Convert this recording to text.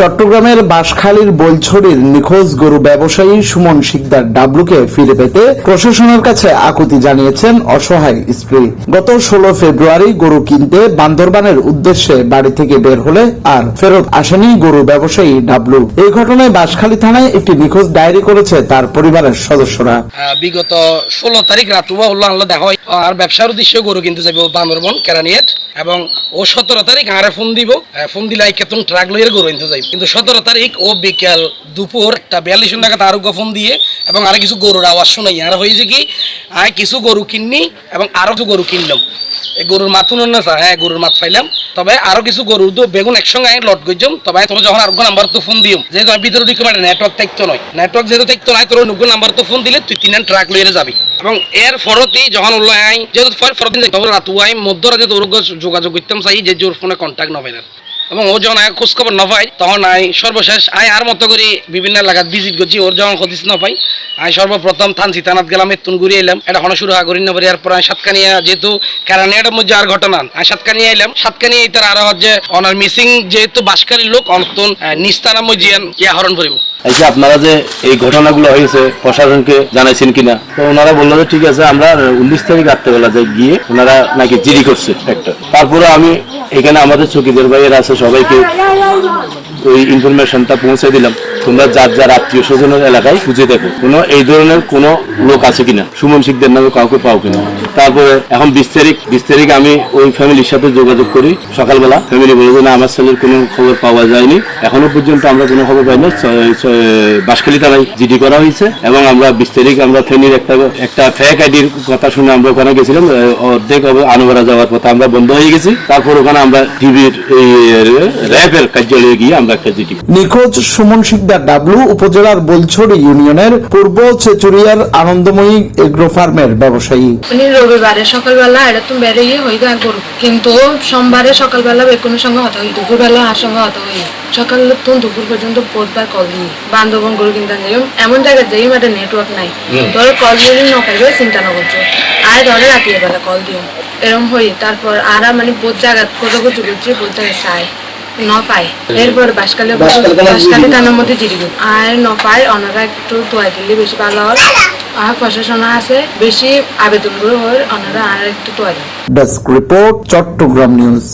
চট্টগ্রামের বাঁশখালীর বৈছড়ির নিখোঁজ গরু ব্যবসায়ী সুমন শিকদার ডাবলুকে ফিরে পেতে প্রশাসনের কাছে আকুতি জানিয়েছেন অসহায় স্ত্রী। গত ষোলো ফেব্রুয়ারি গরু কিনতে বান্দরবানের উদ্দেশ্যে বাড়ি থেকে বের হলে আর ফেরত আসেনি গরু ব্যবসায়ী ডাবলু। এই ঘটনায় বাঁশখালী থানায় একটি নিখোঁজ ডায়েরি করেছে তার পরিবারের সদস্যরা। বিগত ষোলো তারিখ আল্লাহ দেখা হয়, আর ব্যবসার উদ্দেশ্যে গরু কিনতে যাবে বান্দরবন কেরানিয়েট এবং ও সতেরো তারিখ আরে ফোন দিব। আহ, ফোন দিলে আই কেতন ট্রাক লইয়ের গরু কিনতে সতেরো তারিখ ও বিকেল দুপুর বিয়াল্লিশ টাকা আরোগ্য ফোন দিয়ে এবং আরও কিছু গরুর আওয়াজ শোনাই। আর হয়েছে কি আয় কিছু গরু কিননি এবং আরও কিছু গরু কিনলাম। এই গরুর মাথুন না স্যার হ্যাঁ গরুর মাথ পাইলাম। তবে আরও কিছু গরুর তো বেগুন একসঙ্গে আমি লট করছিলাম তবে তোর যখন আরও নাম্বার তো ফোন দিও। যেহেতু আমি ভিতরে ঢুকে মানে নেটওয়ার্ক থাকতো নয়। নেটওয়ার্ক যেহেতু থাকতো নয়, তোর নুগ্য নাম্বার তো ফোন দিলে তুই তিন ট্রাক লইয়ে যাবি। এবং এর ফরতি যখন উল্লো আই যেহেতু ফর ফরত দিন তখন রাতু আই মধ্যরাতে তোর যোগাযোগ করতাম চাই যে জোর ফোনে কন্ট্যাক্ট নবেন এবং ও যখন আয় খোঁজ খবর নপাই তখন আই সর্বশেষ আই আর মতো করে বিভিন্ন এলাকাত ভিজিট করছি। ওর যখন হদিস নপাই আমি সর্বপ্রথম থান সীতানাথ গেলাম এতুন ঘুরে এলাম। এটা হন শুরু করি না এর পর আমি সাতকানিয়া, যেহেতু কারণের মধ্যে আর ঘটনা। আমি সাতকানিয়া এলাম। সাতকানিয়া ইতার আরও হচ্ছে অনার মিসিং যেহেতু বাসকারী লোক, অনতন নিস্তানা মজিয়ান ইয়া হরণ করিব। এই যে আপনারা যে এই ঘটনাগুলো হয়েছে, প্রশাসনকে জানাইছেন কিনা? তো ওনারা বলল যে, ঠিক আছে, আমরা উনিশ তারিখ রাত্রেবেলা যাই গিয়ে ওনারা নাকি জিডি করছে একটা। তারপরে আমি এখানে আমাদের চকিদের ভাইয়ের আছে সবাইকে ওই ইনফরমেশনটা পৌঁছে দিলাম। তোমরা যার যার আত্মীয় স্বজনের এলাকায় খুঁজে দেখো। কোনো এই ধরনের কোনো লোক আছে কিনা? সুমন শিখদের নামে কাউকে পাও কিনা? তারপরে এখন বিশ তারিখ বিশ তারিখ আমি ওই ফ্যামিলির সাথে যোগাযোগ করি। সকালবেলা ফ্যামিলি বলে যে, না, আমার ছেলের কোনো খবর পাওয়া যায়নি। এখনও পর্যন্ত আমরা কোনো খবর পাইনি। ছ- থানায় জিডি করা হয়েছে এবং আমরা বিশ তারিখ আমরা ফেনীর একটা একটা ফেক আইডির কথা শুনে আমরা ওখানে গেছিলাম। অর্ধেক আনুবারা যাওয়ার পথে আমরা বন্ধ হয়ে গেছি। তারপর ওখানে আমরা টিভির এই র্যাবের কার্যালয়ে গিয়ে আমরা একটা জিডি নিখোঁজ সুমন শিকদার ডাবলু উপজেলার বলছড়ি ইউনিয়নের পূর্ব চেচুরিয়ার আনন্দময়ী এগ্রো ফার্মের ব্যবসায়ী। উনি রবিবারে সকালবেলা এরকম বেরিয়ে হয়ে যায় গরু। কিন্তু সোমবারে সকালবেলা বেকুনের সঙ্গে হতে হই দুপুরবেলা আর সঙ্গে হতে হই সকাল তো দুপুর পর্যন্ত বহুতবার কল দিই বান্ধবন গরু কিনতে যাই এমন জায়গায় যাই মানে নেটওয়ার্ক নাই। ধরো কল যদি নকাইবে চিন্তা না করছ। আর ধরে রাতিয়ে বেলা কল দিও। এরম হই তারপর আর মানে বহুত জায়গা খোঁজাখুঁজি করছি বহুত জায়গায় চাই ন পাই এরপর বাসকালে বাসকালে থানার মধ্যে জিরি আর ন পাই ওনারা একটু দোয়াই দিলে বেশি ভালো হয়। আর প্রশাসন আছে বেশি আবেদন করে হয় ওনারা আর একটু দেয় ডেস্ক রিপোর্ট চট্টগ্রাম নিউজ